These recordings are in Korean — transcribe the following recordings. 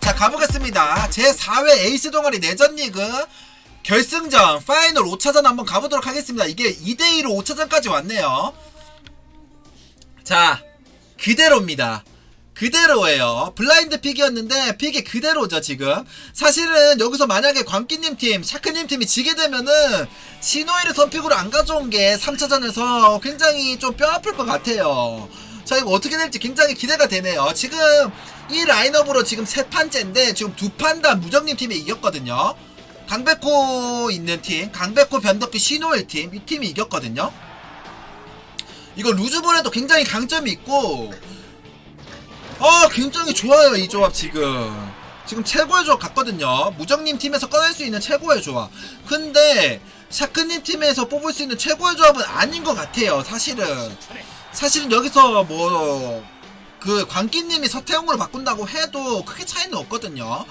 자 가보겠습니다. 제 4회 에이스 동아리 내전 리그 결승전 파이널 5차전 한번 가보도록 하겠습니다. 이게 2대2로 5차전까지 왔네요. 자 그대로입니다 그대로예요. 블라인드 픽이었는데 픽이 그대로죠 지금. 사실은 여기서 만약에 광기님 팀 샤크님 팀이 지게 되면은 시노이를 선픽으로 안 가져온 게 3차전에서 굉장히 좀 뼈아플 것 같아요. 자 이거 어떻게 될지 굉장히 기대가 되네요. 지금 이 라인업으로 지금 세 판째인데 지금 두 판 다 무정님 팀이 이겼거든요. 강백호 있는 팀 강백호 변덕기 시노일 팀 이 팀이 이겼거든요. 이거 루즈볼에도 굉장히 강점이 있고 어 굉장히 좋아요 이 조합 지금. 지금 최고의 조합 같거든요. 무정님 팀에서 꺼낼 수 있는 최고의 조합. 근데 샤크님 팀에서 뽑을 수 있는 최고의 조합은 아닌 것 같아요 사실은. 사실은 여기서 뭐 그 광기님이 서태웅으로 바꾼다고 해도 크게 차이는 없거든요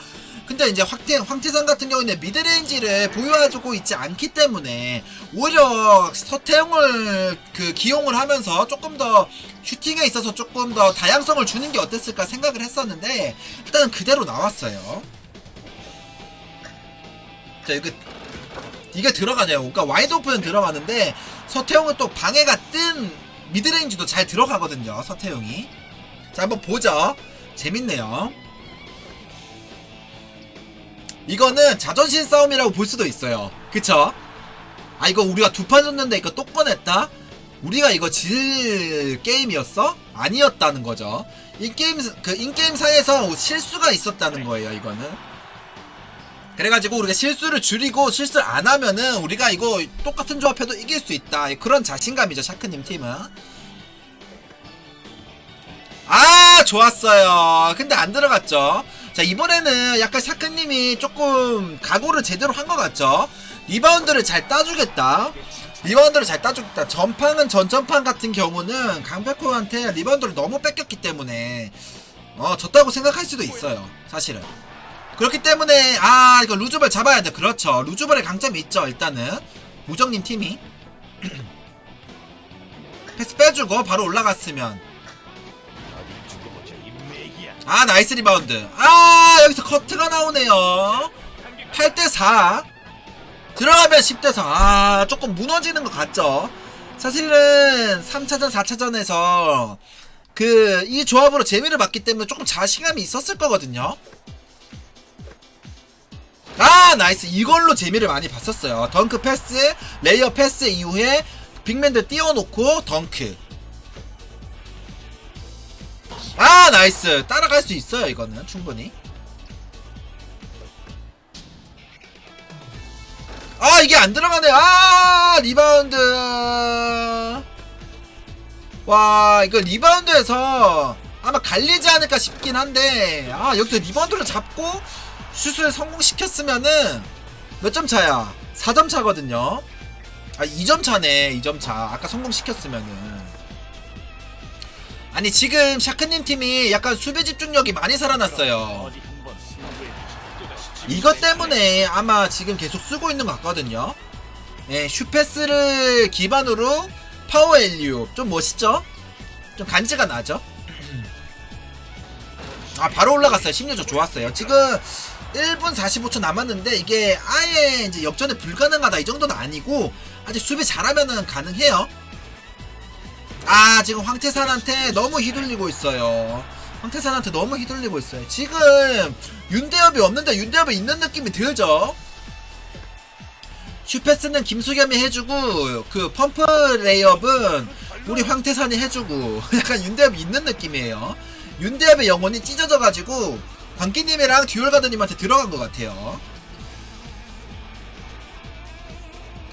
근데 이제 황태, 황태산 같은 경우는 미드레인지를 보유해주고 있지 않기 때문에 오히려 서태웅을 그 기용을 하면서 조금 더 슈팅에 있어서 조금 더 다양성을 주는 게 어땠을까 생각을 했었는데 일단은 그대로 나왔어요. 자 이거 이게 들어가네요. 그러니까 와이드 오픈 들어가는데 서태웅은 또 방해가 뜬 미드레인지도 잘 들어가거든요. 서태웅이. 자 한번 보죠. 재밌네요. 이거는 자존심 싸움이라고 볼 수도 있어요. 그쵸? 아 이거 우리가 두 판 졌는데 이거 또 꺼냈다? 우리가 이거 질 게임이었어? 아니었다는 거죠. 인게임 그 인게임사에서 실수가 있었다는 거예요. 이거는. 그래가지고 우리가 실수를 줄이고 실수를 안 하면은 우리가 이거 똑같은 조합해도 이길 수 있다. 그런 자신감이죠. 샤크님 팀은. 좋았어요. 근데 안 들어갔죠. 자 이번에는 약간 샤크님이 조금 각오를 제대로 한 것 같죠. 리바운드를 잘 따주겠다. 리바운드를 잘 따주겠다. 전판은 전전판 같은 경우는 강백호한테 리바운드를 너무 뺏겼기 때문에 어 졌다고 생각할 수도 있어요. 사실은. 그렇기 때문에 아 이거 루즈볼 잡아야 돼. 그렇죠. 루즈볼의 강점이 있죠. 일단은 무정님 팀이 패스 빼주고 바로 올라갔으면 아 나이스 리바운드. 아 여기서 커트가 나오네요. 8대4 들어가면 10대4 아 조금 무너지는 것 같죠? 사실은 3차전 4차전에서 그 이 조합으로 재미를 봤기 때문에 조금 자신감이 있었을 거거든요. 아 나이스. 이걸로 재미를 많이 봤었어요. 덩크 패스 레이어 패스 이후에 빅맨들 띄워놓고 덩크 아 나이스. 따라갈 수 있어요 이거는. 충분히. 아 이게 안 들어가네. 아 리바운드. 와 이거 리바운드에서 아마 갈리지 않을까 싶긴 한데 아 여기서 리바운드를 잡고 슛을 성공시켰으면은 몇 점 차야? 4점 차거든요. 아 2점 차네 2점 차. 아까 성공시켰으면은 아니 지금 샤크님 팀이 약간 수비 집중력이 많이 살아났어요. 이것 때문에 아마 지금 계속 쓰고 있는 것 같거든요. 네, 슈패스를 기반으로 파워 엘리오 좀 멋있죠? 좀 간지가 나죠? 아 바로 올라갔어요. 16초 좋았어요. 지금 1분 45초 남았는데 이게 아예 이제 역전이 불가능하다 이 정도는 아니고 아직 수비 잘하면은 가능해요. 아 지금 황태산한테 너무 휘둘리고 있어요. 황태산한테 너무 휘둘리고 있어요. 지금 윤대엽이 없는데 윤대엽이 있는 느낌이 들죠? 슈패스는 김수겸이 해주고 그 펌프 레이업은 우리 황태산이 해주고 약간 윤대엽이 있는 느낌이에요. 윤대엽의 영혼이 찢어져가지고 광기님이랑 듀얼가드님한테 들어간 것 같아요.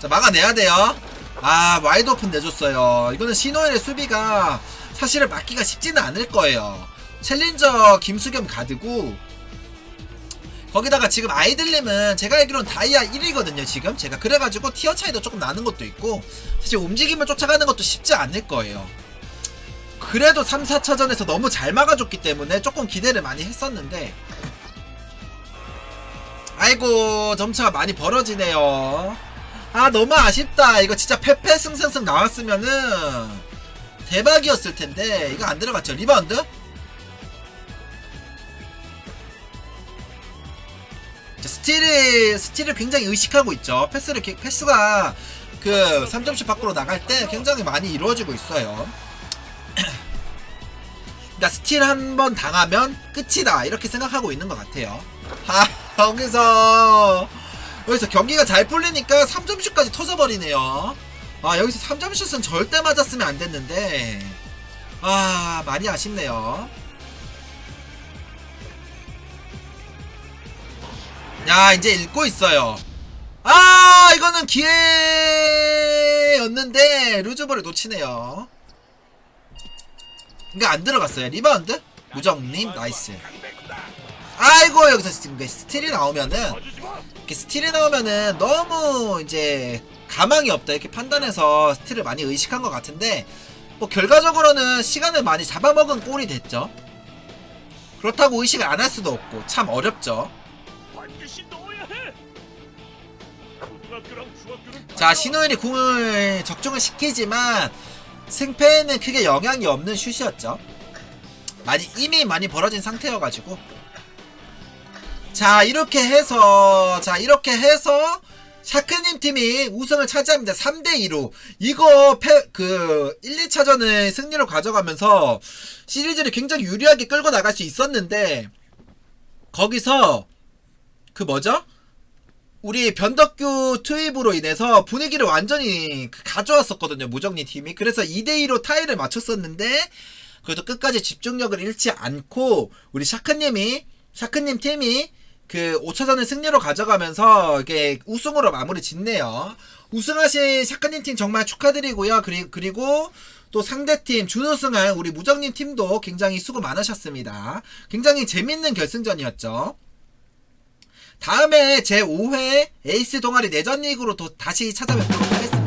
자 막아내야 돼요 아 와이드 오픈 내줬어요. 이거는 신호일의 수비가 사실은 막기가 쉽지는 않을 거예요. 챌린저 김수겸 가드고 거기다가 지금 아이들님은 제가 알기로는 다이아 1이거든요 지금. 제가 그래가지고 티어 차이도 조금 나는 것도 있고 사실 움직임을 쫓아가는 것도 쉽지 않을 거예요. 그래도 3, 4차전에서 너무 잘 막아줬기 때문에 조금 기대를 많이 했었는데 아이고 점차가 많이 벌어지네요 아 너무 아쉽다. 이거 진짜 페페 승승승 나왔으면은 대박이었을 텐데. 이거 안 들어갔죠? 리바운드? 자, 스틸을 스틸을 굉장히 의식하고 있죠. 패스를 패스가 그 3점슛 밖으로 나갈 때 굉장히 많이 이루어지고 있어요. 그러니까 스틸 한 번 당하면 끝이다. 이렇게 생각하고 있는 것 같아요. 아 여기서 여기서 경기가 잘 풀리니까 3점슛까지 터져버리네요. 아, 여기서 3점슛은 절대 맞았으면 안 됐는데. 아, 많이 아쉽네요. 야, 이제 읽고 있어요. 아, 이거는 기회였는데, 루즈볼을 놓치네요. 그러니까 안 들어갔어요. 리바운드? 무정님, 나이스. 아이고, 여기서 스틸이 나오면은, 이렇게 스틸이 나오면은 너무 이제 가망이 없다 이렇게 판단해서 스틸을 많이 의식한 것 같은데 뭐 결과적으로는 시간을 많이 잡아먹은 골이 됐죠. 그렇다고 의식을 안 할 수도 없고 참 어렵죠. 자 신호일이 공을 적중을 시키지만 승패에는 크게 영향이 없는 슛이었죠. 많이 이미 많이 벌어진 상태여가지고 자 이렇게 해서 자 이렇게 해서 샤크님 팀이 우승을 차지합니다. 3대 2로 이거 패, 그 1, 2차전을 승리로 가져가면서 시리즈를 굉장히 유리하게 끌고 나갈 수 있었는데 거기서 그 뭐죠? 우리 변덕규 투입으로 인해서 분위기를 완전히 그 가져왔었거든요. 무정리 팀이. 그래서 2대2로 타이를 맞췄었는데 그래도 끝까지 집중력을 잃지 않고 우리 샤크님이 샤크님 팀이 그 5차전을 승리로 가져가면서 이게 우승으로 마무리 짓네요. 우승하신 샤크님 팀 정말 축하드리고요. 그리, 그리고 또 상대팀 준우승한 우리 무정님 팀도 굉장히 수고 많으셨습니다. 굉장히 재밌는 결승전이었죠. 다음에 제 5회 에이스 동아리 내전 리그로 또 다시 찾아뵙도록 하겠습니다.